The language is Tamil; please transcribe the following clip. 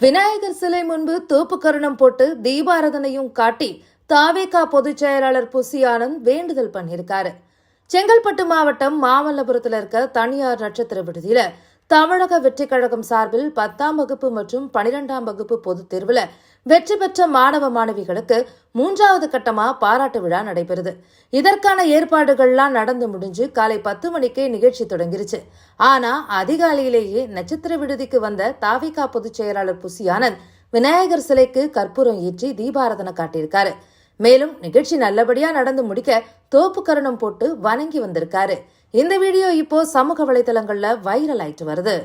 விநாயகர் சிலை முன்பு தோப்பு கருணம் போட்டு தீபாரதனையும் காட்டி தாவேகா பொதுச் செயலாளர் புசி ஆனந்த் வேண்டுதல் பண்ணியிருக்காரு. செங்கல்பட்டு மாவட்டம் மாமல்லபுரத்தில் இருக்க தனியார் நட்சத்திர விடுதியில தமிழக வெற்றிக் கழகம் சார்பில் பத்தாம் வகுப்பு மற்றும் பனிரெண்டாம் வகுப்பு பொதுத் தேர்வில் வெற்றி பெற்ற மாணவ மாணவிகளுக்கு மூன்றாவது கட்டமா பாராட்டு விழா நடைபெறுது. இதற்கான ஏற்பாடுகள்லாம் நடந்து முடிஞ்சு காலை பத்து மணிக்கே நிகழ்ச்சி தொடங்கிருச்சு. ஆனா அதிகாலையிலேயே நட்சத்திர விடுதிக்கு வந்த தாவிகா பொதுச் செயலாளர் புசி ஆனந்த் விநாயகர் சிலைக்கு கற்பூரம் ஏற்றி தீபாரதனை காட்டியிருக்காரு. மேலும் நிகழ்ச்சி நல்லபடியா நடந்து முடிக்க தோப்பு கரணம் போட்டு வணங்கி வந்திருக்காரு. இந்த வீடியோ இப்போ சமூக வலைதளங்களில் வைரல் ஆயிட்டு வருது.